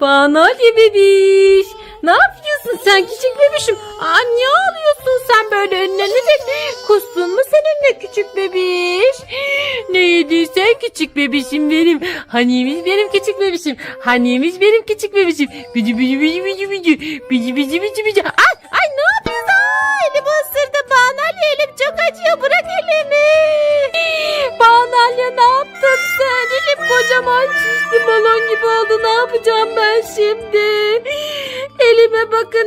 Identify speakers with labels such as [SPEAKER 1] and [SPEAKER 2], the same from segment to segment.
[SPEAKER 1] Banalya bebiş. Ne yapıyorsun sen küçük bebişim? Aa niye ağlıyorsun sen böyle önüne de kustun mu seninle küçük bebiş? Ne yediysen küçük bebişim benim. Haniymiş benim küçük bebişim. Haniymiş benim küçük bebişim. Bici bici bici bici bici. Bici bici bici bici. Ay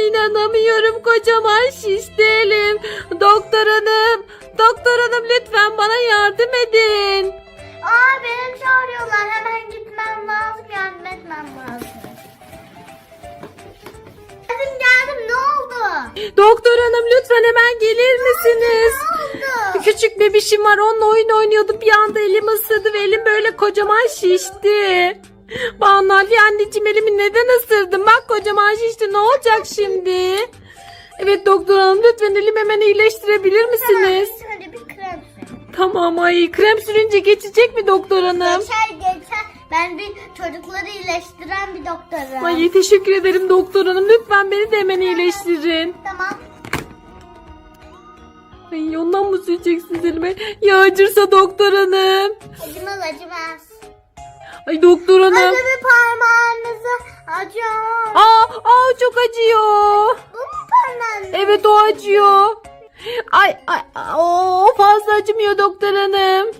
[SPEAKER 1] inanamıyorum kocaman şişti elim. Doktor hanım, doktor hanım lütfen bana yardım edin.
[SPEAKER 2] Aa beni çağırıyorlar. Hemen gitmem lazım. Yardım etmem lazım. Geldim geldim. Ne oldu?
[SPEAKER 1] Doktor hanım lütfen hemen gelir misiniz?
[SPEAKER 2] Ne oldu?
[SPEAKER 1] Küçük bebişim var onunla oyun oynuyordum bir anda elim ısırdı ve elim böyle kocaman şişti. Ali anneciğim elimi neden ısırdın? Bak kocaman şişti ne olacak şimdi? Evet doktor hanım lütfen elimi hemen iyileştirebilir misiniz?
[SPEAKER 2] Hemen şöyle bir krem sür.
[SPEAKER 1] Tamam ay krem sürünce geçecek mi doktor hanım?
[SPEAKER 2] Geçer geçer. Ben bir çocukları iyileştiren bir doktorum.
[SPEAKER 1] Ay teşekkür ederim doktor hanım lütfen beni de hemen iyileştirin.
[SPEAKER 2] Tamam.
[SPEAKER 1] Ay ondan mı süreceksiniz elime? Ya acırsa doktor hanım.
[SPEAKER 2] Acımaz acımaz.
[SPEAKER 1] Ay doktor hanım.
[SPEAKER 2] Hadi bir parmağınızı acıyor.
[SPEAKER 1] Aa, aa çok acıyor.
[SPEAKER 2] Bu mu parmağınız?
[SPEAKER 1] Evet o acıyor. Ay ay o fazla acımıyor doktor hanım.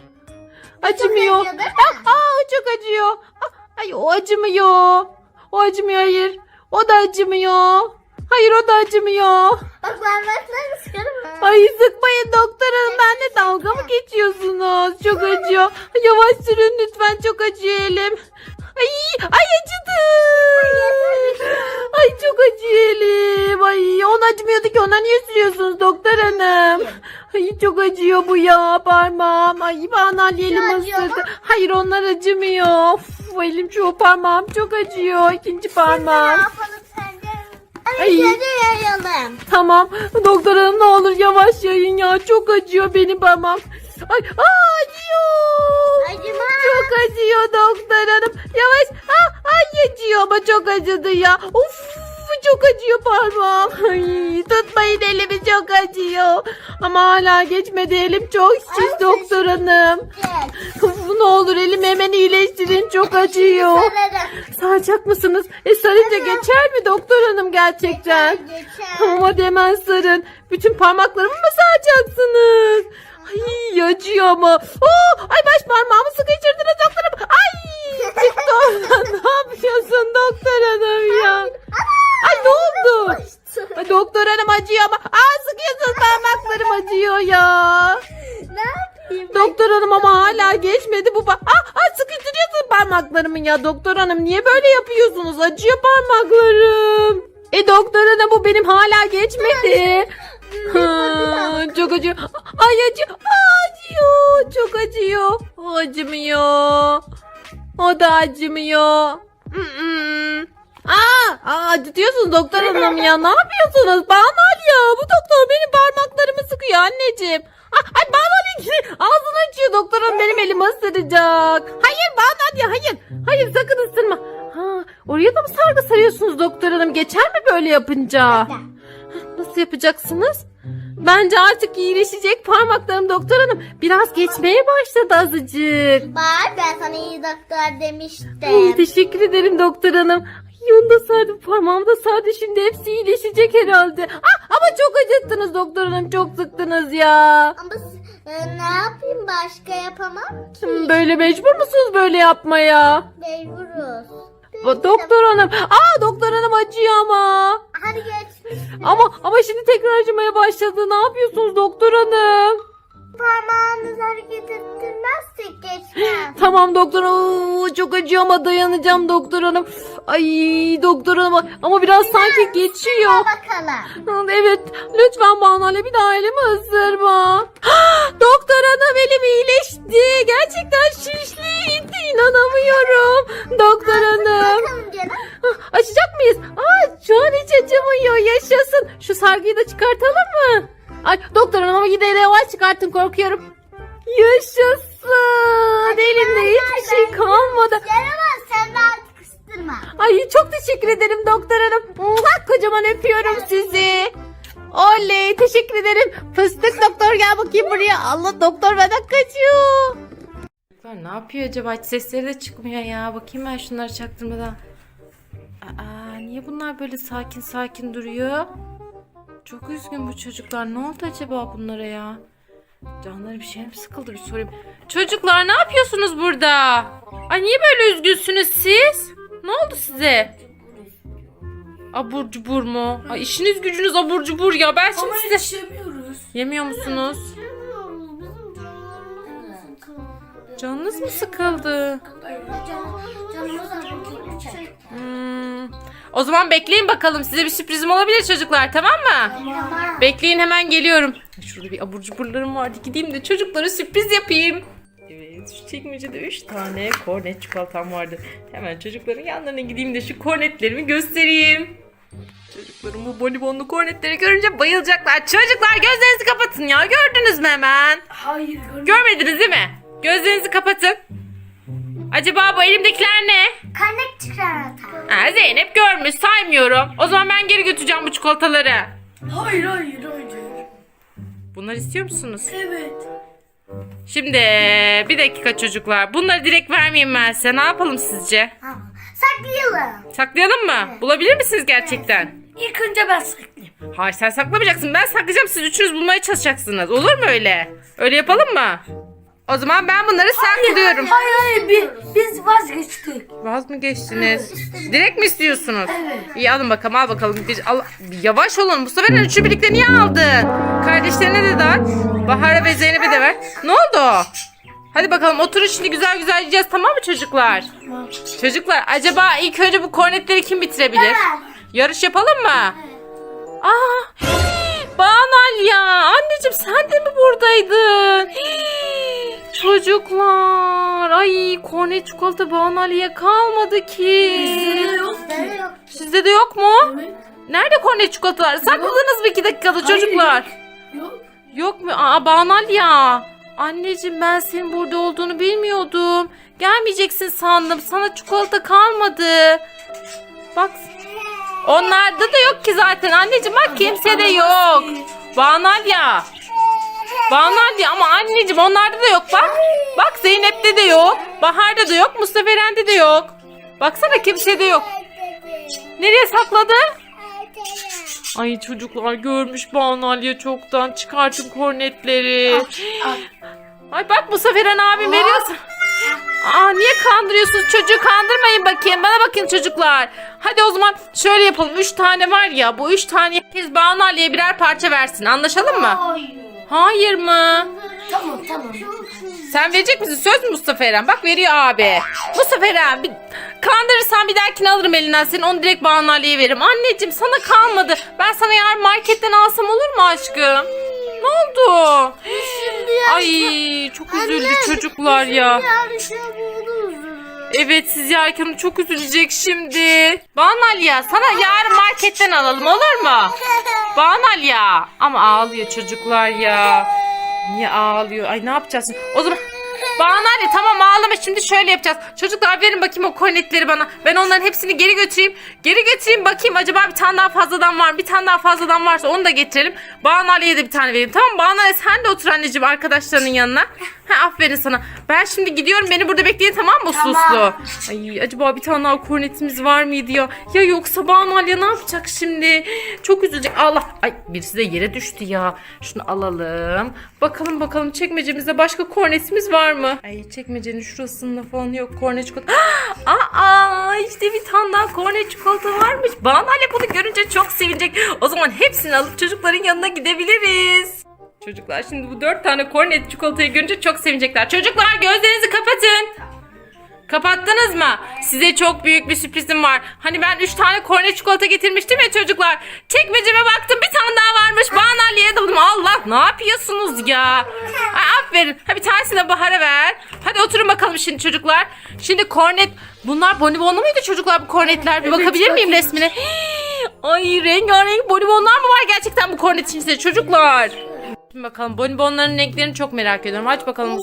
[SPEAKER 1] Acımıyor.
[SPEAKER 2] acıyor değil mi?
[SPEAKER 1] Aa, aa, çok acıyor. Ah, Ay o acımıyor. O acımıyor hayır. O da acımıyor. Hayır o da acımıyor.
[SPEAKER 2] Bak parmaklarını sıkarım?
[SPEAKER 1] Ay sıkmayın doktor hanım benimle dalga mı geçiyorsunuz? Çok acıyor. Yavaş sürün lütfen çok acıyor elim. Ay, ay acıdı. Ay çok acıyor elim. Ay ona acımıyordu ki ona niye sürüyorsunuz doktor hanım? Ay çok acıyor bu ya parmağım. Ay bana elim ısırdı. Hayır onlar acımıyor. Of, elim çoğu parmağım çok acıyor. İkinci
[SPEAKER 2] Ne
[SPEAKER 1] parmağım.
[SPEAKER 2] yapalım sence?
[SPEAKER 1] Ay.
[SPEAKER 2] yayalım.
[SPEAKER 1] Tamam. Doktor hanım ne olur yavaş yayın ya. Çok acıyor benim parmağım. Ay aa, acıyor.
[SPEAKER 2] Acımaz.
[SPEAKER 1] Çok acıyor doktor hanım. Yavaş. Ah, ay acıyor ama çok acıdı ya. Of çok acıyor parmağım. Ay, tutmayın elimi çok acıyor. Ama hala geçmedi elim çok şiş doktor hanım.
[SPEAKER 2] Gel.
[SPEAKER 1] Uf, ne olur elimi hemen iyileştirin çok acıyor. Saracak mısınız? E sarınca geçer mi doktor hanım gerçekten?
[SPEAKER 2] Geçer.
[SPEAKER 1] Tamam hadi hemen sarın. Bütün parmaklarımı mı saracaksınız? Ay acıyor ama. Oo, ay baş parmağımı sıkıştırdınız doktorum. Parmaklarımı ya. Doktor hanım niye böyle yapıyorsunuz? Acıyor parmaklarım. E doktor hanım bu benim hala geçmedi. Ha, çok acıyor. Ay acıyor. Acıyor. Çok acıyor. Acımıyor. O da acımıyor. Mm-mm. Aa, aa, acıtıyorsunuz doktor hanım ya. Ne yapıyorsunuz? Banal ya. Bu doktor benim parmaklarımı sıkıyor anneciğim. Ay Banal ağzını açıyor doktor hanım benim elimi ısıracak. Hayır Banal ya hayır. Hayır sakın ısırma. Ha, oraya da mı sargı sarıyorsunuz doktor hanım? Geçer mi böyle yapınca? Nasıl yapacaksınız? Bence artık iyileşecek parmaklarım doktor hanım. Biraz geçmeye başladı azıcık.
[SPEAKER 2] Bak ben sana iyi doktor demiştim.
[SPEAKER 1] teşekkür ederim doktor hanım. Ay, onu da sardı parmağım da sardı şimdi hepsi iyileşecek herhalde. Ah, ama çok acıttınız doktor hanım çok sıktınız ya.
[SPEAKER 2] Ama e, ne yapayım başka yapamam ki.
[SPEAKER 1] Böyle mecbur musunuz böyle yapmaya?
[SPEAKER 2] Mecburuz.
[SPEAKER 1] Bu Doktor hanım. Aa doktor hanım acıyor ama.
[SPEAKER 2] Hadi geçmiş.
[SPEAKER 1] Ama ama şimdi tekrar acımaya başladı. Ne yapıyorsunuz doktor hanım?
[SPEAKER 2] Parmağınızı hareket ettirmezsek geçmez.
[SPEAKER 1] Tamam doktor Oo, çok acıyor ama dayanacağım doktor hanım. Ay doktor hanım ama biraz sanki geçiyor.
[SPEAKER 2] Bakalım.
[SPEAKER 1] Evet lütfen bana bir daha elimi ısırma. doktor hanım elim iyileşti. Gerçekten şişliydi inanamıyorum. Doktor hanım.
[SPEAKER 2] Bakalım canım.
[SPEAKER 1] Açacak mıyız? Aa, şu an hiç acımıyor. Yaşasın. Şu sargıyı da çıkartalım mı? Ay doktor hanım ama yine de yavaş çıkartın korkuyorum. Yaşasın. Elimde hiçbir şey kalmadı.
[SPEAKER 2] Yaramaz sen de artık ısıtır ısırma.
[SPEAKER 1] Ay çok teşekkür ederim doktor hanım. Muah, kocaman öpüyorum sizi. Oley teşekkür ederim. Fıstık doktor gel bakayım buraya. Allah doktor benden kaçıyor. Çocuklar ne yapıyor acaba? Hiç sesleri de çıkmıyor ya. Bakayım ben şunları çaktırmadan. Aa, niye bunlar böyle sakin sakin duruyor? Çok üzgün bu çocuklar. Ne oldu acaba bunlara ya? Canları bir şey mi sıkıldı bir sorayım. Çocuklar ne yapıyorsunuz burada? Ay niye böyle üzgünsünüz siz? Ne oldu size? Abur cubur mu? Ay işiniz gücünüz abur cubur ya. Ben şimdi size...
[SPEAKER 3] yetişemiyoruz.
[SPEAKER 1] Yemiyor musunuz? Canınız mı sıkıldı? Hmm. O zaman bekleyin bakalım. Size bir sürprizim olabilir çocuklar tamam mı? Bekleyin hemen geliyorum. Şurada bir abur cuburlarım vardı. Gideyim de çocuklara sürpriz yapayım. Evet şu çekmecede 3 tane kornet çikolatam vardı. Hemen çocukların yanlarına gideyim de şu kornetlerimi göstereyim. Çocuklarım bu bonibonlu kornetleri görünce bayılacaklar. Çocuklar gözlerinizi kapatın ya. Gördünüz mü hemen?
[SPEAKER 3] Hayır görmedim.
[SPEAKER 1] Görmediniz değil mi? Gözlerinizi kapatın. Acaba bu elimdekiler ne?
[SPEAKER 2] Karnek çikolata.
[SPEAKER 1] Zeynep görmüş saymıyorum. O zaman ben geri götüreceğim bu çikolataları.
[SPEAKER 3] Hayır hayır hayır.
[SPEAKER 1] Bunları istiyor musunuz?
[SPEAKER 3] Evet.
[SPEAKER 1] Şimdi bir dakika çocuklar. Bunları direkt vermeyeyim ben size. Ne yapalım sizce?
[SPEAKER 2] Saklayalım.
[SPEAKER 1] Saklayalım mı? Bulabilir misiniz gerçekten?
[SPEAKER 3] İlk önce ben saklayayım.
[SPEAKER 1] Hayır sen saklamayacaksın. Ben saklayacağım. Siz üçünüz bulmaya çalışacaksınız. Olur mu öyle? Öyle yapalım mı? O zaman ben bunları saklıyorum.
[SPEAKER 3] Hayır hayır bi- biz vazgeçtik.
[SPEAKER 1] Vaz mı geçtiniz? Direkt mi istiyorsunuz?
[SPEAKER 3] Evet.
[SPEAKER 1] İyi alın bakalım al bakalım. Bir, al, yavaş olun. Bu sefer üçü birlikte niye aldın? Kardeşlerine de dağıt. Bahar'a ve Zeynep'e de ver. Ne oldu? Hadi bakalım oturun şimdi güzel güzel yiyeceğiz tamam mı çocuklar? Çocuklar acaba ilk önce bu kornetleri kim bitirebilir? Yarış yapalım mı? Aa, Banal ya. Anneciğim sen de mi buradaydın? Hii, Çocuklar. Ay kornet çikolata Banal'ye kalmadı ki.
[SPEAKER 3] Ki.
[SPEAKER 2] Yok.
[SPEAKER 1] Sizde de yok mu?
[SPEAKER 3] Evet.
[SPEAKER 1] Nerede kornet çikolatalar? Sakladınız mı iki dakikada çocuklar?
[SPEAKER 3] Yok.
[SPEAKER 1] Yok mu? Aa Banal ya. Anneciğim ben senin burada olduğunu bilmiyordum. Gelmeyeceksin sandım. Sana çikolata kalmadı. Bak. Onlarda da yok ki zaten. Anneciğim bak kimse de yok. Banal ya. Banal ya ama anneciğim onlarda da yok bak. Bak Zeynep'te de yok. Bahar'da da yok. Mustafa Eren'de de yok. Baksana kimse de yok. Nereye sakladı? Ay çocuklar görmüş Banalya çoktan. Çıkartın kornetleri. Ay bak bu sefer abim veriyorsun. Aa niye kandırıyorsunuz çocuğu kandırmayın bakayım bana bakın çocuklar. Hadi o zaman şöyle yapalım. Üç tane var ya bu üç tane herkes Banu Ali'ye birer parça versin anlaşalım mı?
[SPEAKER 2] Hayır.
[SPEAKER 1] Hayır mı?
[SPEAKER 3] Tamam tamam.
[SPEAKER 1] Sen verecek misin? Söz mü Mustafa Eren? Bak veriyor abi. Mustafa Eren bir kandırırsan bir dahakini alırım elinden senin. Onu direkt Banu Ali'ye veririm. Anneciğim sana kalmadı. Ben sana yarın marketten alsam olur mu aşkım? Ne oldu? Ay çok üzüldü çocuklar ya.
[SPEAKER 2] Yarışa buluruz.
[SPEAKER 1] Evet siz yerken o çok üzülecek şimdi. Banal ya sana yarın marketten alalım olur mu? Banal ya. Ama ağlıyor çocuklar ya. Niye ağlıyor? Ay ne yapacağız? O zaman Banal ya tamam ağlama şimdi şöyle yapacağız. Çocuklar verin bakayım o kornetleri bana. Ben onların hepsini geri götüreyim. Geri götüreyim bakayım acaba bir tane daha fazladan var mı? Bir tane daha fazladan varsa onu da getirelim. Banal'e de bir tane vereyim. Tamam Banal sen de otur anneciğim arkadaşlarının yanına. Ha, aferin sana. Ben şimdi gidiyorum beni burada bekleyin tamam mı
[SPEAKER 3] Tamam.
[SPEAKER 1] Suslu? Ay acaba bir tane daha kornetimiz var mıydı ya? Ya yoksa Banu Alya ne yapacak şimdi? Çok üzülecek. Allah. Ay birisi de yere düştü ya. Şunu alalım. Bakalım bakalım çekmecemizde başka kornetimiz var mı? Ay çekmecenin şurasında falan yok kornet çikolata. Aa işte bir tane daha kornet çikolata varmış. Banu Alya bunu görünce çok sevinecek. O zaman hepsini alıp çocukların yanına gidebiliriz. Çocuklar şimdi bu dört tane kornet çikolatayı görünce çok sevinecekler. Çocuklar gözlerinizi kapatın. Kapattınız mı? Size çok büyük bir sürprizim var. Hani ben 3 tane kornet çikolata getirmiştim ya çocuklar. Çekmeceme baktım bir tane daha varmış. Banalye'ye daldım. Allah ne yapıyorsunuz ya? Ay, aferin. Ha, bir tanesini de Bahar'a ver. Hadi oturun bakalım şimdi çocuklar. Şimdi kornet. Bunlar bonibonlu muydu çocuklar bu kornetler? Bir bakabilir miyim resmine? Hii, Ay rengarenk bonibonlar mı var gerçekten bu kornetin içinde çocuklar? Şimdi bakalım bonibonların renklerini çok merak ediyorum. Aç bakalım.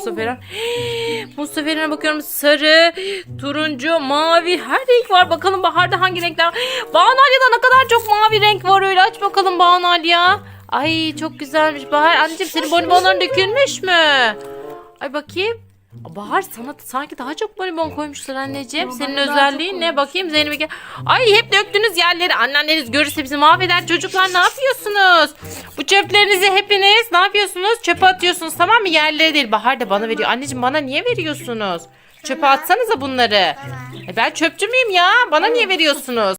[SPEAKER 1] Bu seferine bakıyorum sarı, turuncu, mavi her renk var. Bakalım Bahar'da hangi renkler var. Banalya'da ne kadar çok mavi renk var öyle. Aç bakalım Banalya. Ay çok güzelmiş Bahar. Anneciğim senin bonibonların dökülmüş mü? Ay bakayım. Bahar sana sanki daha çok bonibon koymuşlar anneciğim. Senin özelliğin ne? Bakayım Zeynep'e gel. Ay hep döktünüz yerleri. Annenleriniz görürse bizi mahveder. Çocuklar ne yapıyorsunuz? Bu çöplerinizi hepiniz ne yapıyorsunuz? Çöpe atıyorsunuz tamam mı? Yerlere değil. Bahar da bana veriyor. Anneciğim bana niye veriyorsunuz? Çöpe atsanıza bunları. E ben çöpçü müyüm ya? Bana niye veriyorsunuz?